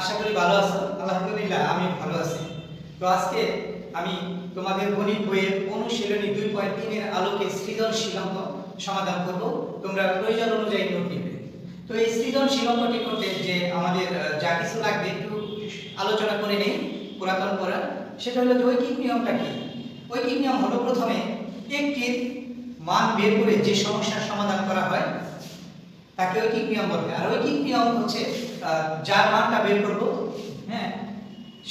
আশা করি ভালো আছো? আলহামদুলিল্লাহ, আমি ভালো আছি। তো আজকে আমি তোমাদের গণিত বইয়ের অনুশীলনী দুই পয়েন্ট তিনের আলোকে সৃজনশীল অঙ্ক সমাধান করব। তোমরা প্রয়োজন অনুযায়ী নোট নিবে। তো এই সৃজনশীল অঙ্কটি করতে যে আমাদের যা কিছু লাগবে একটু আলোচনা করে নেই, পুরাতন করা সেটা হলো ঐকিক নিয়মটা কি? ঐকিক নিয়ম হলো প্রথমে একটি মান বের করে যে সমস্যার সমাধান করা হয় তাকে ঐকিক নিয়ম বলে আর ঐকিক নিয়ম হচ্ছে যার মানটা বের করব হ্যাঁ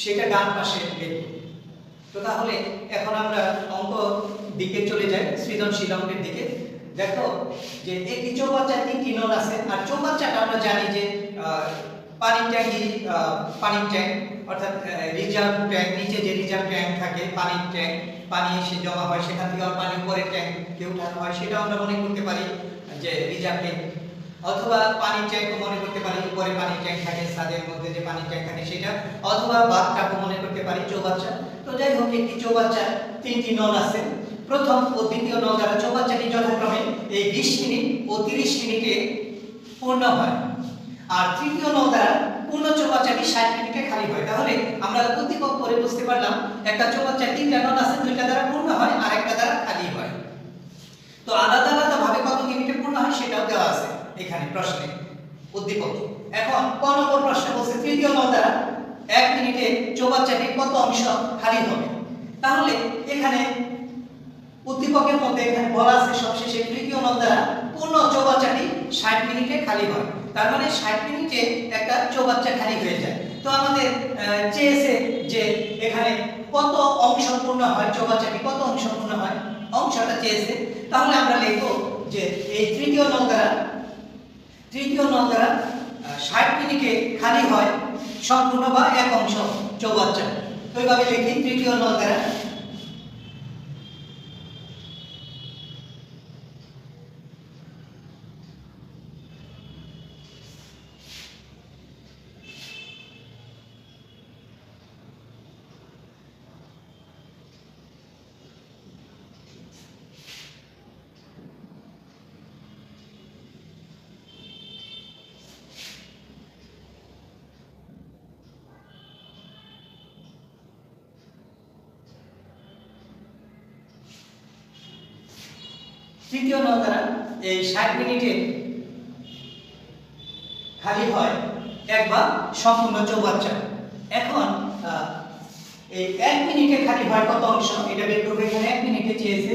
সেটা ডান পাশে বের তো তাহলে এখন আমরা অঙ্ক দিকে চলে যাই, সৃজনশীল অঙ্কের দিকে। দেখো যে একটি চৌবাচ্চার তিনটি নল আছে? আর চৌবাচ্চাটা আমরা জানি যে পানির ট্যাঙ্কি পানির ট্যাঙ্ক, অর্থাৎ রিজার্ভ ট্যাঙ্ক, নিচে যে রিজার্ভ ট্যাঙ্ক থাকে, পানির ট্যাঙ্ক, পানি এসে জমা হয়, সেখান থেকে আবার পানি উপরে ট্যাঙ্কে উঠানো হয় সেটা আমরা মনে করতে পারি যে রিজার্ভ ট্যাঙ্ক অথবা পানির ট্যাঙ্কও মনে করতে পারি, উপরে পানির ট্যাঙ্ক থাকে, ছাদের মধ্যে যে পানির ট্যাঙ্ক থাকে সেটা, অথবা বাথটাবও মনে করতে পারি চৌবাচ্চা। তো যাই হোক, একটি চৌবাচ্চার তিনটি নল আছে। প্রথম ও দ্বিতীয় নল দ্বারা চৌবাচ্চাটি যথাক্রমে এই বিশ মিনিট ও তিরিশ মিনিটে পূর্ণ হয়। আর তৃতীয় নল দ্বারা পূর্ণ চৌবাচ্চাটি ষাট মিনিটে খালি হয়। তাহলে আমরা উদ্দীপক করে বুঝতে পারলাম, একটা চৌবাচ্চার তিনটা নল আছে, দুইটা দ্বারা পূর্ণ হয় আর একটা দ্বারা খালি হয়। তো আলাদা আলাদা ভাবে কত মিনিটে পূর্ণ হয় সেটাও দেওয়া আছে। এখানে প্রশ্নে উদ্দীপক। এখন ক নম্বর প্রশ্ন বলছে, তৃতীয় দ্বারা এক মিনিটে চৌবাচ্চাটির কত অংশ খালি হবে? তাহলে এখানে উদ্দীপকের মধ্যে এখানে বলা আছে, সবশেষে তৃতীয় নল দ্বারা পূর্ণ চৌবাচ্চাটি ষাট মিনিটে খালি হয়। তার মানে ষাট মিনিটে একটা চৌবাচ্চা খালি হয়ে যায়। তো আমাদের চেয়েছে যে এখানে কত অংশ পূর্ণ হয়, চৌবাচ্চাটি কত অংশ পূর্ণ হয়? অংশটা চেয়েছে। তাহলে আমরা লিখব যে এই তৃতীয় নল দ্বারা তৃতীয় নল দ্বারা ষাট মিনিটে খালি হয়, সম্পূর্ণ বা এক অংশ চৌবাচ্চা। ওইভাবে লিখি, তৃতীয় নল দ্বারা তৃতীয় দ্বারা এই ষাট মিনিটে খালি হয় এক বা সম্পূর্ণ চৌবাচ্চা। এখন এই এক মিনিটে খালি হয় কত অংশ? এটা বের করবে এখানে, এক মিনিটে চেয়েছে,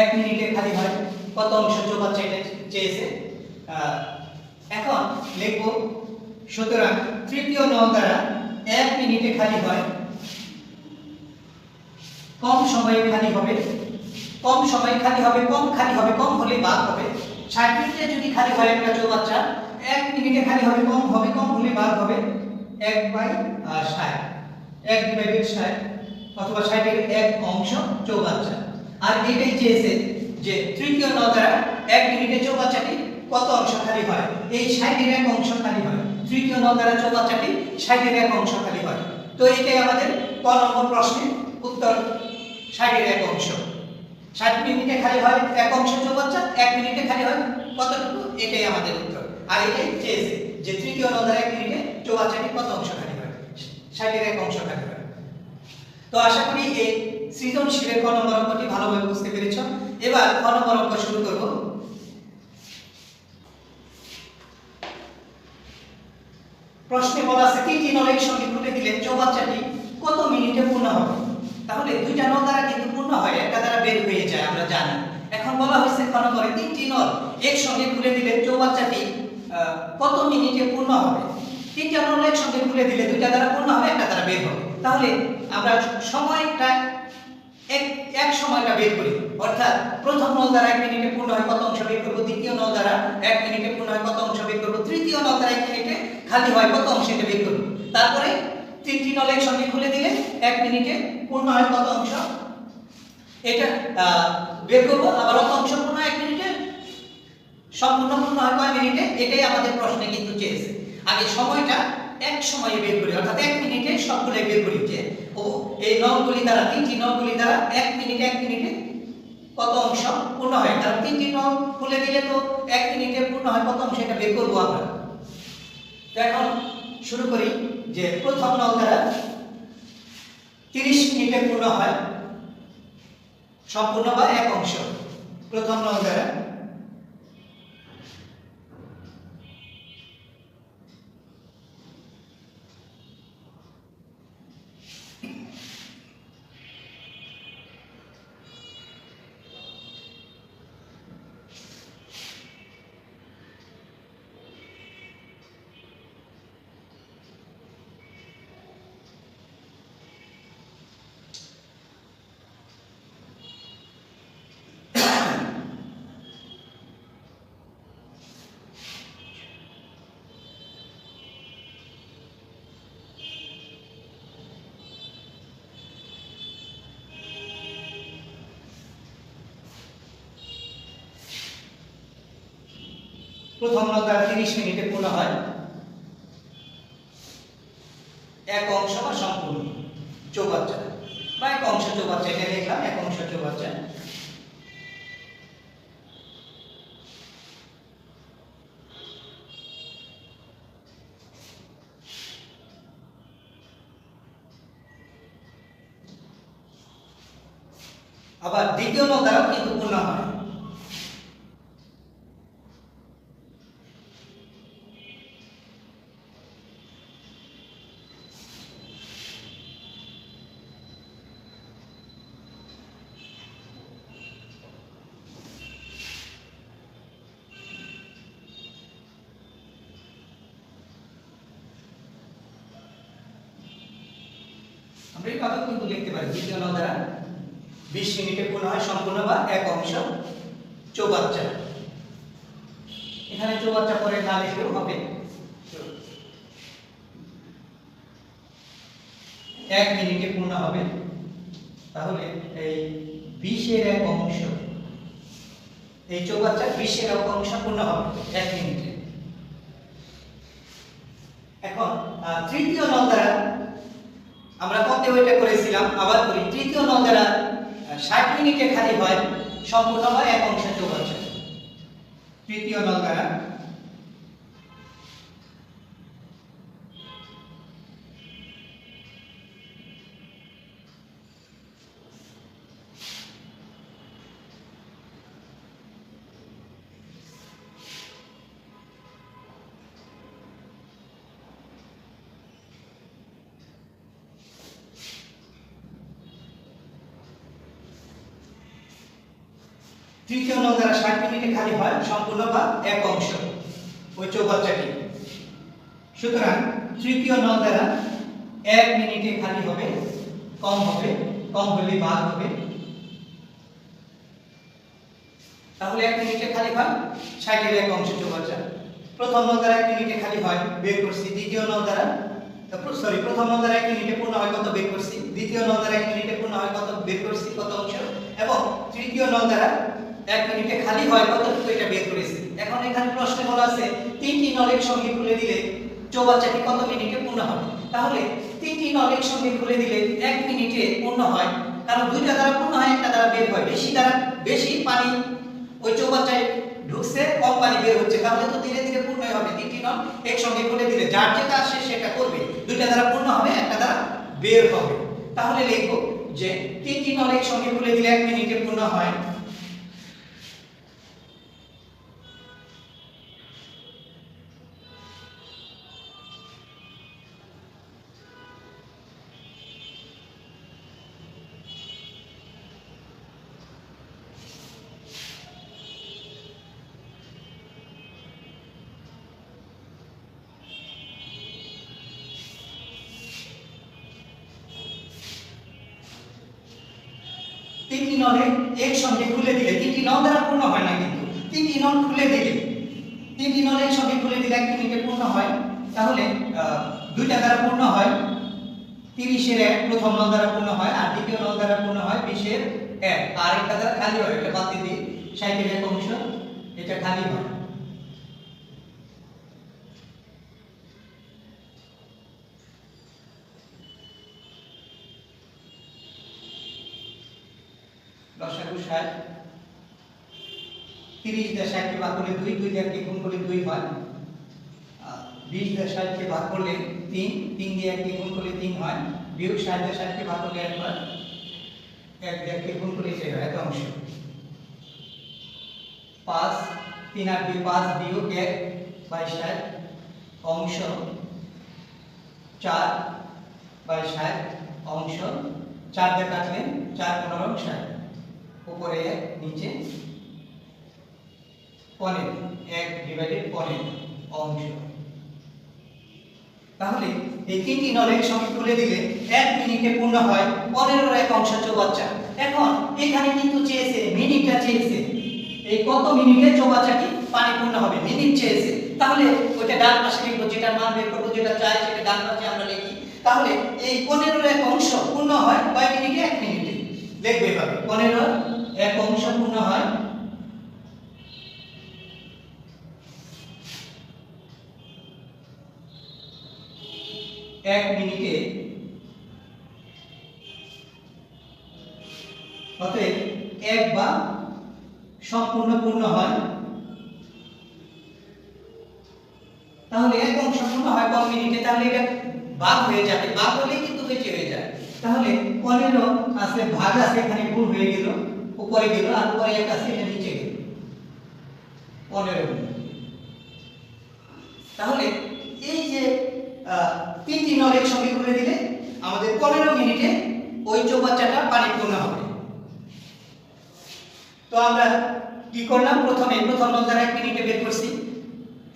এক মিনিটে খালি হয় কত অংশ চৌবাচ্চা এটা চেয়েছে? এখন লিখব, সুতরাং তৃতীয় দ্বারা এক মিনিটে খালি হয়। কম সময়ে খালি হবে। কম সময়ে খালি হবে, কম খালি হবে, কম হলে বাদ হবে। ষাট মিনিটে যদি খালি হয় একটা চৌবাচ্চা, এক মিনিটে খালি হবে, কম হবে, কম হলে বাদ হবে এক বাই ষাট। এক ডিভাইডেড ষাট অথবা ষাটের এক অংশ চৌবাচ্চা। আর এটাই চেয়েছে যে তৃতীয় নল দ্বারা এক মিনিটে চৌবাচ্চাটি কত অংশ খালি হয়? এই ষাটের এক অংশ খালি হয়। তৃতীয় নল দ্বারা চৌবাচ্চাটি ষাটের এক অংশ খালি হয়। তো এটাই আমাদের ক নম্বর প্রশ্নের উত্তর, ষাটের এক অংশ। ষাট মিনিটে খালি হয় এক অংশ চৌবাচ্চা এক মিনিটে খালি হয় কতটুকু? এটাই আমাদের উত্তর। আর এটাই চেয়েছে যে তৃতীয় নদার এক মিনিটে চৌবাচ্চাটি কত অংশ খালি হয়? ষাটের এক অংশ খালি হয়। তো আশা করি এই সৃজনশীলের ক নম্বর অঙ্কটি ভালোভাবে বুঝতে পেরেছ। এবার ক নম্বর অঙ্ক শুরু করব। প্রশ্নে বলা আছে, তিনটি নল একসঙ্গে খুলে দিলে চৌবাচ্চাটি কত মিনিটে পূর্ণ হবে? তাহলে দুইটা নল দ্বারা কিন্তু পূর্ণ হয়, একটা দ্বারা বের হয়ে যায়, আমরা জানি। এখন বলা হয়েছে ক নম্বরে তিনটি নল একসঙ্গে খুলে দিলে চৌবাচ্চাটি কত মিনিটে পূর্ণ হবে? তিনটা নল একসঙ্গে খুলে দিলে দুইটা দ্বারা পূর্ণ হবে, একটা দ্বারা বের হবে। তাহলে আমরা সময়টা এক এক সময়টা বের করি। অর্থাৎ প্রথম নল দ্বারা এক মিনিটে পূর্ণ হয়, কত অংশ বের করব? দ্বিতীয় নল দ্বারা এক মিনিটে পূর্ণ হয়, কত অংশ বের করব? তৃতীয় নল দ্বারা এক মিনিটে খালি হয়, কত অংশ এটা বের করব? তারপরে তিনটি নল একসঙ্গে খুলে দিলে এক মিনিটে পূর্ণ হয়, কত অংশ? এটা বের করব, আবার অংশ পূর্ণ এক মিনিটে, সম্পূর্ণ পূর্ণ হয় কয় মিনিটে? এটাই আমাদের প্রশ্নে কিন্তু চেয়েছে। আগে সময়টা এক সময়ে বের করি, অর্থাৎ এক মিনিটে সবগুলো বের করি, যে, ও, এই নলগুলি দ্বারা, তিনটি নলগুলি দ্বারা এক মিনিটে এক মিনিটে কত অংশ পূর্ণ হয়? কারণ তিনটি নল খুলে দিলে তো এক মিনিটে পূর্ণ হয়, কত অংশ এটা বের করব আমরা? এখন শুরু করি, যে প্রথম নল দ্বারা তিরিশ মিনিটে পূর্ণ হয় সম্পূর্ণ বা এক অংশ। প্রথম নজরে প্রথম দ্বারা তিরিশ মিনিটে পূর্ণ হয়। এক অংশ বা সম্পূর্ণ চৌবাচ্চা। বা এক অংশ চৌবাচ্চা, এটা লিখলাম, এক অংশ চৌবাচ্চা। আবার দ্বিতীয় নল দ্বারাও কিন্তু পূর্ণ হয় আমরা এইভাবে কিন্তু লিখতে পারি দ্বিতীয় নল দ্বারা বিশ মিনিটে পূর্ণ হয় সম্পূর্ণ বা এক অংশ এখানে চৌবাচ্চা পরে না লিখলেও হবে। এক মিনিটে পূর্ণ হবে। তাহলে এই বিশের এক অংশ, এই বিশের এক অংশ পূর্ণ হবে এক মিনিটে। এখন তৃতীয় নল দ্বারা আমরা কত ওইটা করেছিলাম, আবার করি। তৃতীয় নল দ্বারা ষাট মিনিটে খালি হয়, সম্পূর্ণ হয় এক অংশ চৌবাচ্চা তৃতীয় নল তৃতীয় নল দ্বারা ষাট মিনিটে খালি হয়, সম্পূর্ণ বা এক অংশ। ওই চৌবাচ্চাটি। সুতরাং তৃতীয় নল দ্বারা এক মিনিটে খালি হবে, কম হবে, কম হলে বাদ হবে। তাহলে এক মিনিটে খালি হয়, ষাটের এক অংশ চৌবাচ্চা। প্রথম নল দ্বারা এক মিনিটে খালি হয়, বের করছি। দ্বিতীয় নল দ্বারা সরি প্রথম নল দ্বারা এক মিনিটে পূর্ণ হয় কত বের করছি? দ্বিতীয় নল দ্বারা এক মিনিটে পূর্ণ হয় কত? বের করছি কত অংশ? এবং তৃতীয় নল দ্বারা এক মিনিটে খালি হয় কত এটা বের করেছি। এখন এখানে প্রশ্নে বলা আছে, তিনটি নল একসঙ্গে খুলে দিলে চৌবাচ্চাটি কত মিনিটে পূর্ণ হবে তাহলে তিনটি নল একসঙ্গে খুলে দিলে এক মিনিটে পূর্ণ হয়। কারণ দুইটা দ্বারা পূর্ণ হয়, একটা দ্বারা বের হয়। বেশি দ্বারা, বেশি পানি ওই চৌবাচ্চায় ঢুকছে, কম পানি বের হচ্ছে। তাহলে তো ধীরে ধীরে পূর্ণ হবে। তিনটি নল একসঙ্গে খুলে দিলে যার যেটা আসে সেটা করবে। দুইটা দ্বারা পূর্ণ হবে, একটা দ্বারা বের হবে। তাহলে লিখব যে তিনটি নল একসঙ্গে খুলে দিলে এক মিনিটে পূর্ণ হয়। একসঙ্গে দিলে এক মিনিটে পূর্ণ হয়, তাহলে দুইটা দ্বারা পূর্ণ হয়, তিরিশের এক প্রথম নল দ্বারা পূর্ণ হয়, আর দ্বিতীয় নল দ্বারা পূর্ণ হয় বিশের এক। আর একটা দ্বারা খালি হয়, এটা বাদ দিয়ে ষাটের এক অংশ, এটা খালি হয়। লসাগু ষাট। তিরিশ ষাটকে ভাগ করলে দুই দুই দিয়ে গুণ করলে দুই হয়। বিশ দিয়ে ষাটকে ভাগ করলে তিন তিন দিয়ে এককে গুণ করলে তিন হয়। বিয়োগ ষাট দিয়ে ষাটকে ভাগ করলে এক হয়। এক দিয়ে এককে গুণ করলে হয় এত অংশ। পাঁচ, তিন আট দুই, পাঁচ বিয়োগ এক বাই ষাট অংশ। চার বাই ষাট অংশ। চার দিয়ে কাটলে চার পনেরো ষাট। উপরে এক, নিচে পনেরো। এক ডিভাইডেড পনেরো অংশ। তাহলে এই তিনটি নলের সঙ্গে তুলে দিলে এক মিনিটে পূর্ণ হয় পনেরোর এক অংশ চৌবাচ্চা। এখন এখানে কিন্তু চেয়েছে, মিনিটটা চেয়েছে। এই কত মিনিটে চৌবাচ্চাটি পানি পূর্ণ হবে? মিনিট চেয়েছে। তাহলে ওইটা ডান পাশে লিখব, যেটা মান বের করব, যেটা চাই সেটা ডান পাশে আমরা লিখি। তাহলে এই পনেরোর এক অংশ পূর্ণ হয় কয় মিনিটে? এক মিনিটে। লিখবে এভাবে। পনেরোর এক অংশ পূর্ণ হয় এক মিনিটে। অতএব এক বা সম্পূর্ণ পূর্ণ হয়। তাহলে এক অংশ পূর্ণ হয় কম মিনিটে, তাহলে এটা ভাগ হয়ে যাবে। ভাগ হলেই কিন্তু বেঁচে হয়ে যায়। তাহলে পনেরো আছে, ভাগ আছে, এখানে গুণ হয়ে গেল, উপরে গেল, আর উপরে এক আছে, এটা নিচে গেল। পনেরো তাহলে এই যে তিনটি নলের সঙ্গে করে দিলে আমাদের পনেরো মিনিটে ওই চৌবাচ্চাটা পানি পূর্ণ হবে। তো আমরা কি করলাম? প্রথমে প্রথম নল দ্বারা এক মিনিটে বের করছি।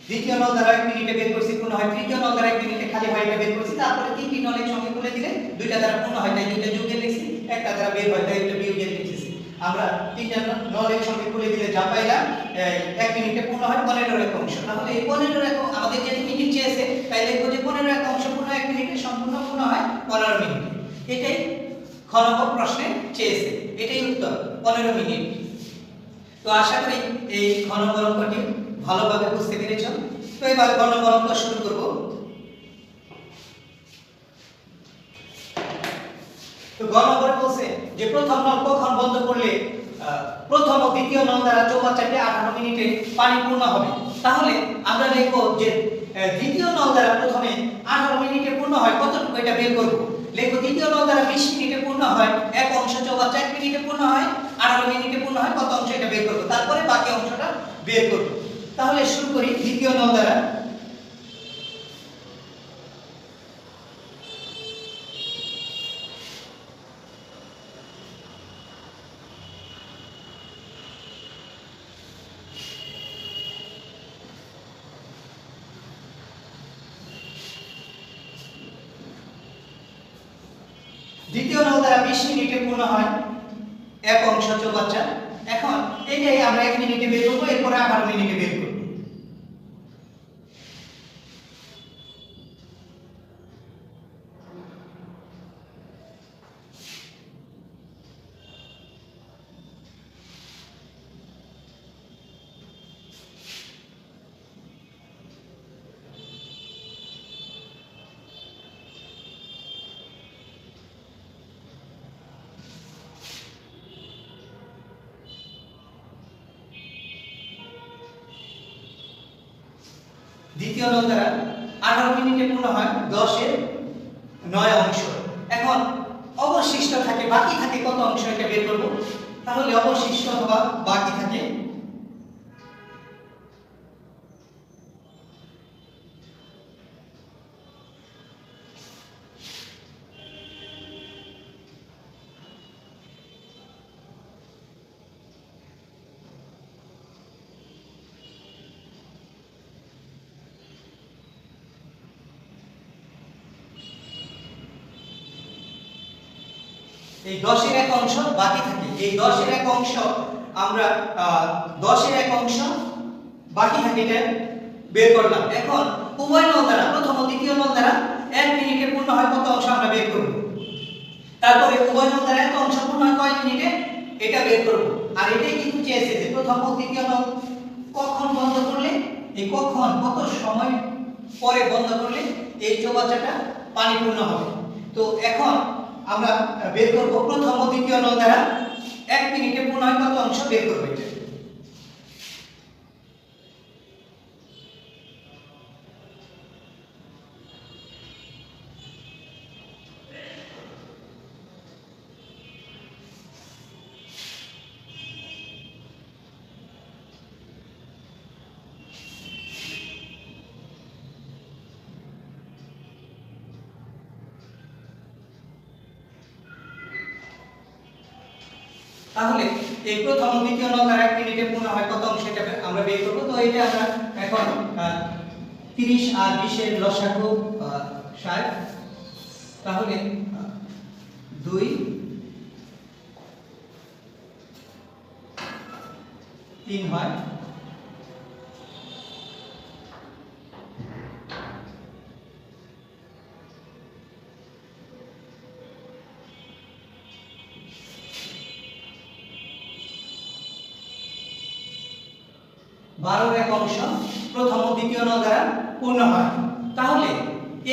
দ্বিতীয় নল দ্বারা এক মিনিটে বের করছি, পূর্ণ হয়। তৃতীয় নল দ্বারা এক মিনিটে খালি হয় এটা বের করছি। তারপরে তিনটি নলের সঙ্গে করে দিলে দুইটা দ্বারা পূর্ণ হয়, তাই দুইটা যোগে লিখছি, একটা দ্বারা বের হয়, তাই একটা বিয়োগে লিখেছি। আমরা দিলে যা এক মিনিটে পূর্ণ হয় এক অংশ। তাহলে এই এক, আমাদের চেয়েছে, তাই যে পনেরো এক অংশ পূর্ণ, এক মিনিটে সম্পূর্ণ পূর্ণ হয় পনেরো মিনিট। এটাই প্রশ্নে চেয়েছে। এটাই উত্তর, পনেরো মিনিট। তো আশা করি এই ঘ নম্বর ভালোভাবে বুঝতে পেরেছ। তো এবার ঘ শুরু করব। তো যে প্রথম নল কখন বন্ধ করলে প্রথম ও দ্বিতীয় নল দ্বারা চৌবাচ্চাটি আঠারো মিনিটে পানি পূর্ণ হবে। তাহলে আমরা লিখব যে দ্বিতীয় নল দ্বারা প্রথমে আঠারো মিনিটে পূর্ণ হয়, কতটুকু এটা বের করব? লিখব দ্বিতীয় নল দ্বারা বিশ মিনিটে পূর্ণ হয়, এক অংশ চৌবাচ্চা এক মিনিটে পূর্ণ হয়, আঠারো মিনিটে পূর্ণ হয়, কত অংশ এটা বের করব? তারপরে বাকি অংশটা বের করব। তাহলে শুরু করি দ্বিতীয় নল দ্বারা দ্বিতীয় নল দ্বারা বিশ মিনিটে পূর্ণ হয় এক অংশ চৌবাচ্চা এখন এটাই আমরা এক মিনিটে বের করব এরপরে আঠারো মিনিটে বের করব দ্বিতীয় নল দ্বারা আঠারো মিনিটে পূর্ণ হয় দশের নয় অংশ। এখন অবশিষ্ট থাকে, বাকি থাকে কত অংশ এটা বের করব? তাহলে অবশিষ্ট হওয়া এই দশের এক অংশ বাকি থাকে। এই দশের এক অংশ আমরা দশের এক অংশ বাকি থাকে এটা বের করলাম। এখন উভয় নল দ্বারা, প্রথম ও দ্বিতীয় নল দ্বারা এক মিনিটে পূর্ণ হয় কত অংশ আমরা বের করব? তারপরে উভয় নল দ্বারা এত অংশ পূর্ণ হয় কয় মিনিটে? এটা বের করব। আর এটাই কিন্তু চেয়েছে যে প্রথম ও দ্বিতীয় নল কখন বন্ধ করলে? এই কখন, কত সময় পরে বন্ধ করলে এই চৌবাচ্চাটা পানিপূর্ণ হবে? তো এখন আমরা বের করব প্রথম ও দ্বিতীয় নল দ্বারা। এক মিনিটে পুনরায় কত অংশ বের করব। এটা তাহলে এই প্রথম দ্বিতীয় নল অ্যাক্টিভিটি এক হয় কত অংশ এটা আমরা বের করব? তো এটা আমরা এখন তিরিশ 30 আর 20 এর লসাগু 60 তাহলে দুই, তিন হয়। বারোর এক অংশ, প্রথম ও দ্বিতীয় নল দ্বারা পূর্ণ হয়। তাহলে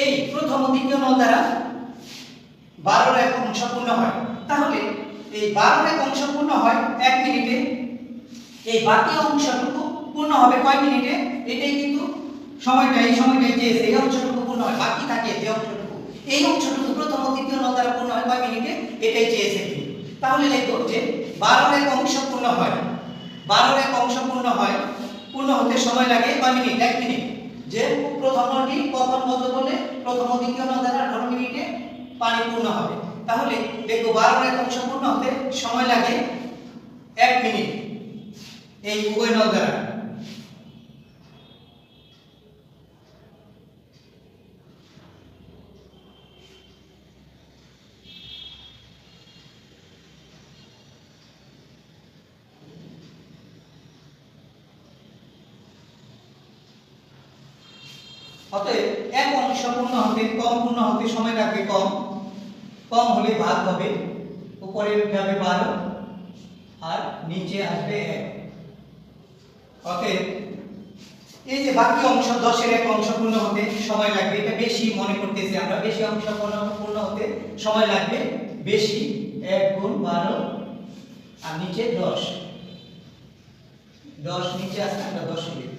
এই প্রথম ও দ্বিতীয় নল দ্বারা বারোর এক অংশ পূর্ণ হয়। তাহলে এই বারোর এক অংশ পূর্ণ হয় এক মিনিটে। এই বাকি অংশটুকু পূর্ণ হবে কয় মিনিটে? এটাই কিন্তু সময়টা, এই সময়টা যে এই অংশটুকু পূর্ণ হয়, বাকি থাকে যে অংশটুকু। এই অংশটুকু প্রথম ও দ্বিতীয় নল দ্বারা পূর্ণ হয় কয় মিনিটে? এটাই চেয়েছে তাহলে লিখব যে বারোর এক অংশ পূর্ণ হয়। বারোর এক অংশ পূর্ণ হয় পূর্ণ হতে সময় লাগে কয় মিনিট, এক মিনিট। যে প্রথম নলটি কখন বন্ধ করলে? প্রথম দ্বিতীয় নল দ্বারা আঠারো মিনিটে পানি পূর্ণ হবে। তাহলে দেখব বারো এক অংশ পূর্ণ হতে সময় লাগে এক মিনিট। এই উভয় নল দ্বারা অতএব এক অংশ পূর্ণ হতে হতে সময় লাগবে কম কম হলে ভাগ হবে। উপরে যাবে বারো, আর নিচে আসবে এক। এই যে বাকি অংশ, দশের এক অংশ পূর্ণ হতে সময় লাগবে, এটা বেশি মনে করতেছি আমরা, বেশি অংশ পূর্ণ হতে সময় লাগবে। বেশি এক গুণ বারো, আর নিচে দশ। দশ নিচে আসলে আমরা দশ লিখব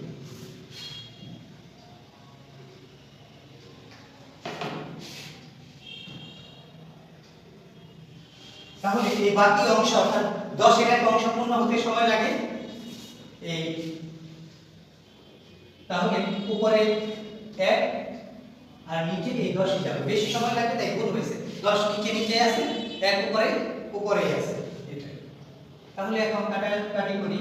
তাহলে এই বাকি অংশ অর্থাৎ দশের এক অংশ পূর্ণ হতে সময় লাগে। এই তাহলে উপরে এক আর নিচে এই দশ যাবে। বেশি সময় লাগে তাই গুণ হয়েছে। দশ নিচে নিচে আছে, এক উপরে, উপরেই আছে। এটাই। তাহলে এখন কাটা কাটি করি।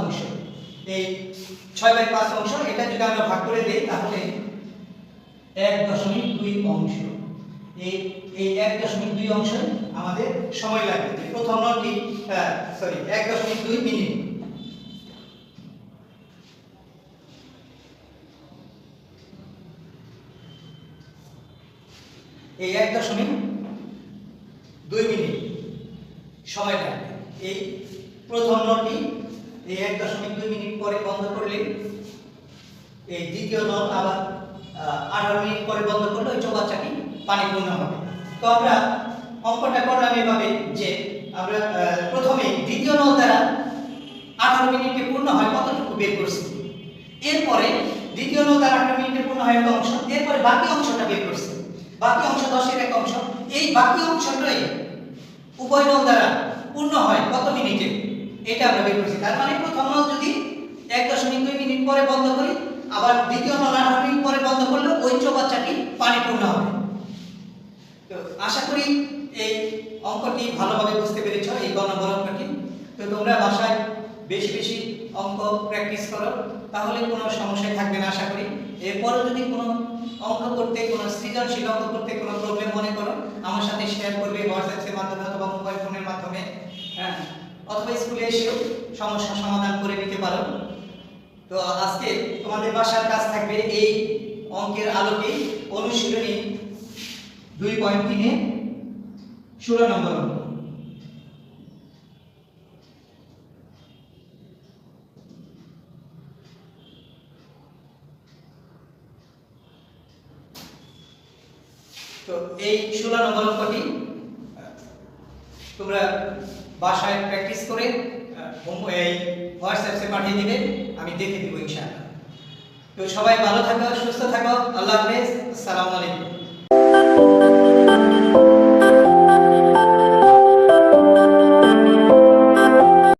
অংশ। এই ছয় বাই পাঁচ অংশ, এটা যদি আমরা ভাগ করে দিই, তাহলে এক দশমিক দুই অংশ। এই এক দশমিক দুই অংশ আমাদের সময় লাগবে। প্রথম নলটি সরি এক দশমিক দুই মিনিট। এই এক দশমিক দুই মিনিট সময় লাগবে। এই প্রথম নলটি, এই এক দশমিক দুই মিনিট পরে বন্ধ করলে, এই দ্বিতীয় নল আবার আঠারো মিনিট পরে বন্ধ করলে ওই চৌবাচ্চাটি পানি পূর্ণ হবে। তো আমরা অঙ্কটা করলাম এভাবে যে আমরা প্রথমে দ্বিতীয় নল দ্বারা আঠারো মিনিটে পূর্ণ হয় কতটুকু বের করছি? এরপরে দ্বিতীয় নল দ্বারা আঠারো মিনিটে পূর্ণ হয় একটা অংশ, এরপরে বাকি অংশটা বের করছি। বাকি অংশ দশের এক অংশ, এই বাকি অংশটাই উভয় নল দ্বারা পূর্ণ হয় এটা আমরা বের করছি। তার মানে প্রথম নল যদি এক দশমিক দুই মিনিট পরে বন্ধ করি, আবার দ্বিতীয় নল আঠারো মিনিট পরে বন্ধ করলে ওই চৌবাচ্চাটি পানি পূর্ণ হবে। তো আশা করি এই অঙ্কটি ভালোভাবে বুঝতে পেরেছ, এই গণবল অঙ্কটি তো তোমরা বাসায় বেশি বেশি অঙ্ক প্র্যাকটিস করো, তাহলে কোনো সমস্যাই থাকবে না, আশা করি। এরপরে যদি কোনো অঙ্ক করতে, কোনো সৃজনশীল অঙ্ক করতে কোনো প্রবলেম মনে করো, আমার সাথে শেয়ার করবে হোয়াটসঅ্যাপের মাধ্যমে অথবা মোবাইল ফোনের মাধ্যমে হ্যাঁ। অথবা স্কুলে এসেও সমস্যা সমাধান করে নিতে পারো। তো আজকে তোমাদের বাসার কাজ থাকবে এই অঙ্কের আলোকে অনুশীলনী দুই পয়েন্ট তিনে ষোলো নম্বর এই ষোলো নম্বর অঙ্কটি তোমরা বাসায় প্র্যাকটিস করে এই হোয়াটসঅ্যাপসে পাঠিয়ে দিবে আমি দেখে দেবো ইনশাআল্লাহ। তো সবাই ভালো থাকো, সুস্থ থাকো, আল্লাহ হাফেজ, আসসালামু আলাইকুম।